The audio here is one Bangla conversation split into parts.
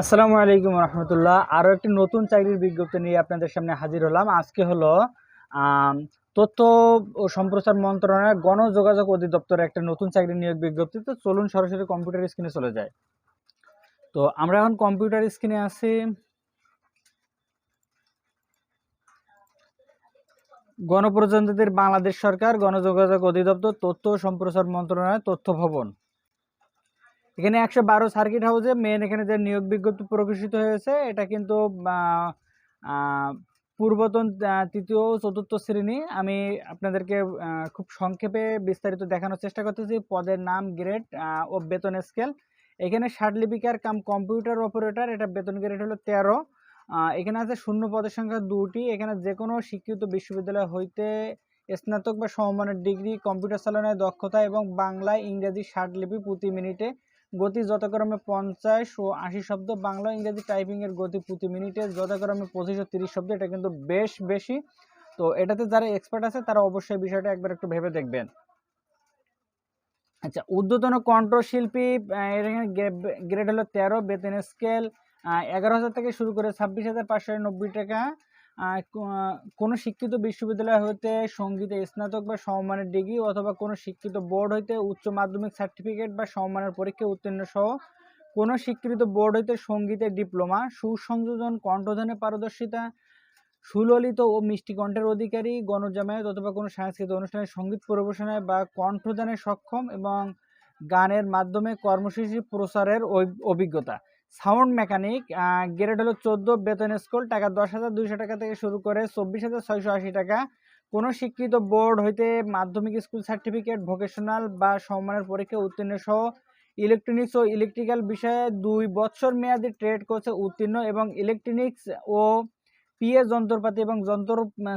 আসসালামু আলাইকুম রহমতুল্লাহ। আরও একটি নতুন চাকরির বিজ্ঞপ্তি নিয়ে আপনাদের সামনে হাজির হলাম। আজকে হলো তথ্য ও সম্প্রচার মন্ত্রণালয়ের গণযোগাযোগ অধিদপ্তরে একটা নতুন চাকরি নিয়োগ বিজ্ঞপ্তি। তো চলুন সরাসরি কম্পিউটার স্ক্রিনে চলে যায় তো আমরা এখন কম্পিউটার স্ক্রিনে আছি। গণপ্রজাতন্ত্রীর বাংলাদেশ সরকার গণযোগাযোগ অধিদপ্তর, তথ্য ও সম্প্রচার মন্ত্রণালয়, তথ্য ভবন। এখানে একশো বারো সার্কিট হাউসে মেন এখানে যে নিয়োগ বিজ্ঞপ্তি প্রকাশিত হয়েছে, এটা কিন্তু পূর্বতন তৃতীয় চতুর্থ শ্রেণি। আমি আপনাদেরকে খুব সংক্ষেপে বিস্তারিত দেখানোর চেষ্টা করতেছি। পদের নাম গ্রেড ও বেতন স্কেল এখানে লিপিকার কাম কম্পিউটার অপারেটর এটা বেতন গ্রেড হলো তেরো। এখানে আছে শূন্য পদের সংখ্যা দুটি এখানে যে কোনো শিক্ষিত বিশ্ববিদ্যালয় হইতে স্নাতক বা সমমানের ডিগ্রি কম্পিউটার চালনায় দক্ষতা এবং বাংলা ইংরেজি লিপি প্রতি মিনিটে গতি যথাক্রমে পঞ্চাশ ও আশি শব্দ, বাংলা ইংরেজি টাইপিং এর গতি প্রতি মিনিটে যথাক্রমে পঁচিশ ও তিরিশ শব্দ, এটা কিন্তু বেশ বেশি। তো এটাতে যারা এক্সপার্ট আছে, তারা অবশ্যই বিষয়টা একবার একটু ভেবে দেখবেন। আচ্ছা ঊর্ধ্বতন কণ্ঠশিল্পী গ্রেড হলো তেরো বেতন স্কেল এগারো হাজার থেকে শুরু করে ছাব্বিশ হাজার পাঁচশো নব্বই টাকা। কোনো শিক্ষিত বিশ্ববিদ্যালয় হইতে সঙ্গীতে স্নাতক বা সমমানের ডিগ্রি অথবা কোনো শিক্ষিত বোর্ড হইতে উচ্চ মাধ্যমিক সার্টিফিকেট বা সমমানের পরীক্ষায় উত্তীর্ণ সহ কোনো স্বীকৃত বোর্ড হইতে সঙ্গীতের ডিপ্লোমা, সুসংযোজন কণ্ঠদানে পারদর্শিতা, সুললিত ও মিষ্টি কণ্ঠের অধিকারী, গণজামায়াত অথবা কোনো সাংস্কৃতিক অনুষ্ঠানে সংগীত পরিবেশনায় বা কণ্ঠদানে সক্ষম এবং গানের মাধ্যমে কর্মসূচি প্রচারের অভিজ্ঞতা। সাউন্ড মেকানিক গ্রেড হলো চোদ্দ, বেতন স্কুল, টাকা দশ হাজার দুইশো টাকা থেকে শুরু করে চব্বিশ হাজার ছয়শো আশি টাকা। কোনো স্বীকৃত বোর্ড হইতে মাধ্যমিক স্কুল সার্টিফিকেট, ভোকেশনাল বা সম্মানের পরীক্ষা উত্তীর্ণ সহ ইলেকট্রনিক্স ও ইলেকট্রিক্যাল বিষয়ে দুই বছর মেয়াদী ট্রেড কোর্সে উত্তীর্ণ এবং ইলেকট্রনিক্স ও পিএ যন্ত্রপাতি এবং যন্ত্র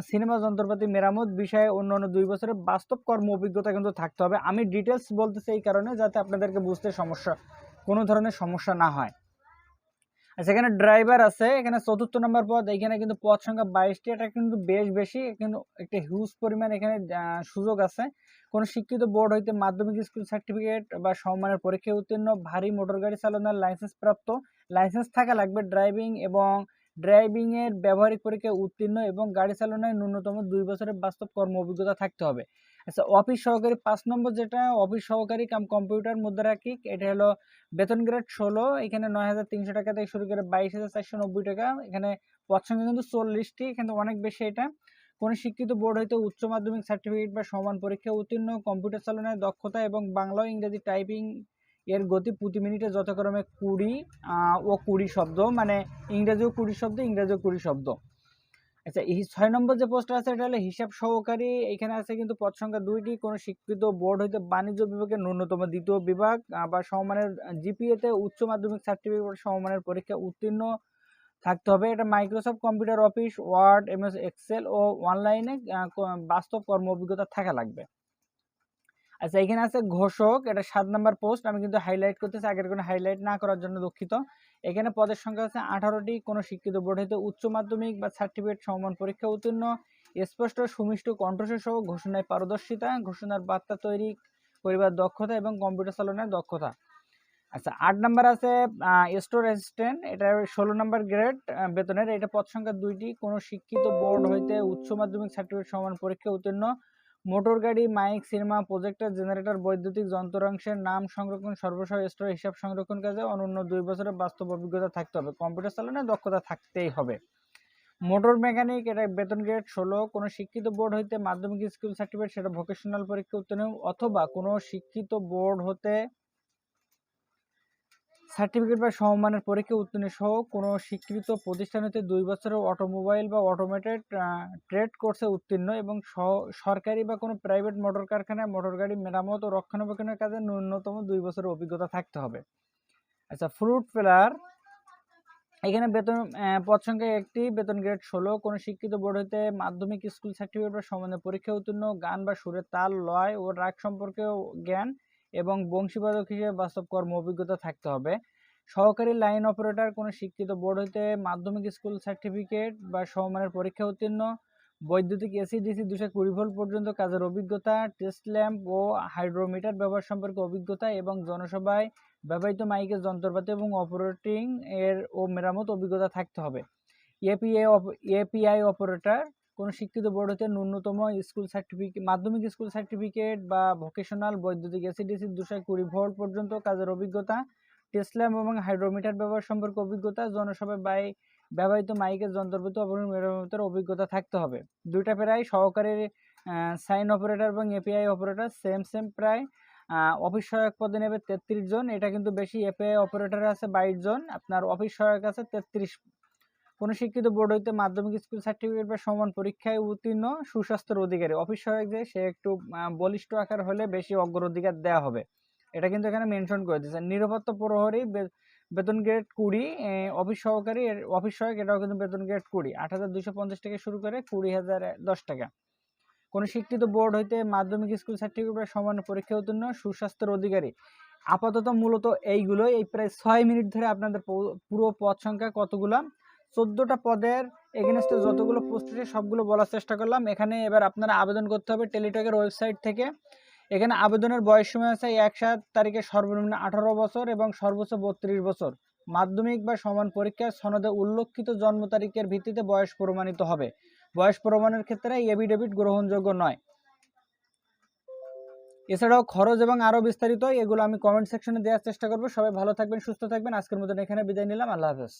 সিনেমা যন্ত্রপাতি মেরামত বিষয়ে অন্য অন্য দুই বছরের বাস্তব কর্ম অভিজ্ঞতা কিন্তু থাকতে হবে। আমি ডিটেলস বলতেছি এই কারণে যাতে আপনাদেরকে বুঝতে সমস্যা, কোনো ধরনের সমস্যা না হয়। এখানে ড্রাইভার আছে, এখানে চতুর্থ নম্বর পদ এখানে কিন্তু পদ সংখ্যা বাইশটি, এটা কিন্তু বেশ বেশি, কিন্তু একটা হিউজ পরিমাণ এখানে সুযোগ আছে। কোন শিক্ষিত বোর্ড হইতে মাধ্যমিক স্কুল সার্টিফিকেট বা সম্মানের পরীক্ষায় উত্তীর্ণ, ভারী মোটর গাড়ি চালানোর লাইসেন্স প্রাপ্ত লাইসেন্স থাকা লাগবে ড্রাইভিং এবং ড্রাইভিং এর ব্যবহারিক পরীক্ষায় উত্তীর্ণ এবং গাড়ি চালানোয় ন্যূনতম দুই বছরের বাস্তব কর্ম অভিজ্ঞতা থাকতে হবে। আচ্ছা অফিস সহকারী পাঁচ নম্বর যেটা অফিস সহকারী কাম কম্পিউটার মুদ্রাকিক এটা হলো বেতন গ্রেড ষোলো, এখানে নয় হাজার তিনশো টাকা থেকে শুরু করে বাইশ হাজার চারশো নব্বই টাকা, এখানে সংখ্যা কিন্তু চল্লিশটি, কিন্তু অনেক বেশি এটা। কোন শিক্ষিত বোর্ড হইতে উচ্চ মাধ্যমিক সার্টিফিকেট বা সমান পরীক্ষা উত্তীর্ণ কম্পিউটার চালনায় দক্ষতা এবং বাংলা ও ইংরেজি টাইপিং এর গতি প্রতি মিনিটে যথাক্রমে কুড়ি ও কুড়ি শব্দ মানে ইংরেজিও কুড়ি শব্দ ইংরেজিও কুড়ি শব্দ। আচ্ছা এই ছয় নম্বর যে পোস্ট আছে, এটা হলো হিসাব সহকারী। এখানে আছে কিন্তু পদ সংখ্যা দুইটি। কোনো স্বীকৃত বোর্ড হইতে বাণিজ্য বিভাগের ন্যূনতম দ্বিতীয় বিভাগ। বা সমমানের জিপিএতে উচ্চ মাধ্যমিক সার্টিফিকেট সমমানের পরীক্ষা উত্তীর্ণ থাকতে হবে। এটা Microsoft computer office word MS Excel ও অনলাইনে বাস্তব কর্ম অভিজ্ঞতা থাকা লাগবে। আচ্ছা এখানে আছে ঘোষক, এটা সাত নাম্বার পোস্ট আমি কিন্তু হাইলাইট করতেছি, আগের কোনো হাইলাইট না করার জন্য দুঃখিত। এখানে পদের সংখ্যা আছে আঠারোটি, কোনো শিক্ষিত বোর্ড হইতে উচ্চ মাধ্যমিক বা সার্টিফিকেট সমান পরীক্ষা উত্তীর্ণ, স্পষ্ট, সুমিষ্ট কণ্ঠস্বর সহ ঘোষণায় পারদর্শিতা, ঘোষণার বার্তা তৈরি করিবার দক্ষতা এবং কম্পিউটার চালনার দক্ষতা। আচ্ছা আট নাম্বার আছে স্টোর অ্যাসিস্ট্যান্ট এটা ষোলো নাম্বার গ্রেড বেতনের, এটা পদ সংখ্যা দুইটি, কোনো শিক্ষিত বোর্ড হইতে উচ্চ মাধ্যমিক সার্টিফিকেট সমান পরীক্ষা উত্তীর্ণ মোটর গাড়ি, মাইক, সিনেমা, প্রজেক্টর, জেনারেটর, বৈদ্যুতিক যন্ত্রাংশের নাম সংরক্ষণ সর্বসহ স্টোর হিসাব সংরক্ষণ কাজে অনন্য দুই বছরের বাস্তব অভিজ্ঞতা থাকতে হবে। কম্পিউটার চালানোর দক্ষতা থাকতেই হবে। মোটর মেকানিক, এটা বেতন গ্রেড ষোলো, কোনো শিক্ষিত বোর্ড হইতে মাধ্যমিক স্কুল সার্টিফিকেট সেটা ভোকেশনাল পরীক্ষা উত্তীর্ণ, অথবা কোনো শিক্ষিত বোর্ড হতে সার্টিফিকেট বা সমমানের পরীক্ষা উত্তীর্ণ সহ কোনো স্বীকৃত প্রতিষ্ঠান হতে দুই বছরের অটোমোবাইল বা অটোমেটেড ট্রেড কোর্সে উত্তীর্ণ এবং সরকারি বা কোনো প্রাইভেট মোটর কারখানায় মোটর গাড়ি মেরামত ও রক্ষণাবেক্ষণের কাজে ন্যূনতম দুই বছরের অভিজ্ঞতা থাকতে হবে। আচ্ছা ফ্রুট ফেলার, এখানে বেতন পদ সংখ্যা একটি, বেতন গ্রেড ষোলো, কোনো শিক্ষিত বোর্ড হইতে মাধ্যমিক স্কুল সার্টিফিকেট বা সম্বন্ধে পরীক্ষা উত্তীর্ণ, গান বা সুরের তাল, লয় ও রাগ সম্পর্কেও জ্ঞান এবং বংশীবাদক হিসেবে বাস্তব কর্ম অভিজ্ঞতা থাকতে হবে। সহকারী লাইন অপারেটর কোনো শিক্ষিত বোর্ড হইতে মাধ্যমিক স্কুল সার্টিফিকেট বা সমমানের পরীক্ষা উত্তীর্ণ, বৈদ্যুতিক এসি ডিসি দুশো কুড়ি ভোল্ট পর্যন্ত কাজের অভিজ্ঞতা টেস্ট ল্যাম্প ও হাইড্রোমিটার ব্যবহার সম্পর্কে অভিজ্ঞতা এবং জনসভায় ব্যবহৃত মাইকের যন্ত্রপাতি এবং অপারেটিং এর ও মেরামত অভিজ্ঞতা থাকতে হবে। এপিআই এপিআই অপারেটর কোনো শিক্ষিত বোর্ড হতে ন্যূনতম স্কুল সার্টিফিকেট মাধ্যমিক স্কুল সার্টিফিকেট বা ভোকেশনাল বৈদ্যুতিক এসিডিসি দুশো কুড়ি ভোল্ট পর্যন্ত কাজের অভিজ্ঞতা টেসলাম এবং হাইড্রোমিটার ব্যবহার সম্পর্কে অভিজ্ঞতা জনসভায় বাই ব্যবহৃত মাইকের যন্ত্রপাতি অপারেটর মেরামতের অভিজ্ঞতা থাকতে হবে। দুইটা প্রায় সহকারী সাইন অপারেটর এবং এপিআই অপারেটর সেম সেম প্রায় অফিস সহায়ক পদে নেবে তেত্রিশ জন। এটা কিন্তু বেশি এপিআই অপারেটর আছে বাইশ জন। আপনার অফিস সহায়ক আছে তেত্রিশ কোনো শিক্ষিত বোর্ড হইতে মাধ্যমিক স্কুল সার্টিফিকেট বা সমান পরীক্ষায় উত্তীর্ণ সুস্বাস্থ্যের অধিকারী। অফিস সহায়ক যে, সে একটু বলিষ্ঠ আকার হলে বেশি অগ্রাধিকার দেওয়া হবে। এটা কিন্তু এখানে মেনশন করে দিয়েছে। নিরাপত্তা প্রহরী বেতন গ্রেড কুড়ি অফিস সহকারী অফিস সহায়ক এটাও কিন্তু বেতন গ্রেড কুড়ি। আট হাজার দুইশো পঞ্চাশ থেকে শুরু করে কুড়ি হাজার দশ টাকা। কোনো শিক্ষিত বোর্ড হইতে মাধ্যমিক স্কুল সার্টিফিকেট বা সমান পরীক্ষা উত্তীর্ণ সুস্বাস্থ্যের অধিকারী। আপাতত মূলত এইগুলোই। এই প্রায় ছয় মিনিট ধরে আপনাদের পুরো পদ সংখ্যা কতগুলো? চোদ্দোটা পদের এগেনস্টে যতগুলো পোস্ট আছে, সবগুলো বলার চেষ্টা করলাম। এখানে এবার আপনারা আবেদন করতে হবে টেলিটকের ওয়েবসাইট থেকে। এখানে আবেদনের বয়স সময় আছে এক সাত তারিখে সর্বনিম্ন আঠারো বছর এবং সর্বোচ্চ বত্রিশ বছর। মাধ্যমিক বা সমান পরীক্ষার সনদে উল্লেখিত জন্ম তারিখের ভিত্তিতে বয়স প্রমাণিত হবে। বয়স প্রমাণের ক্ষেত্রে এভিডেভিট গ্রহণযোগ্য নয়। এছাড়াও খরচ এবং আরও বিস্তারিত এগুলো আমি কমেন্ট সেকশনে দেওয়ার চেষ্টা করব। সবাই ভালো থাকবেন, সুস্থ থাকবেন। আজকের মতন এখানে বিদায় নিলাম। আল্লাহ হাফেজ।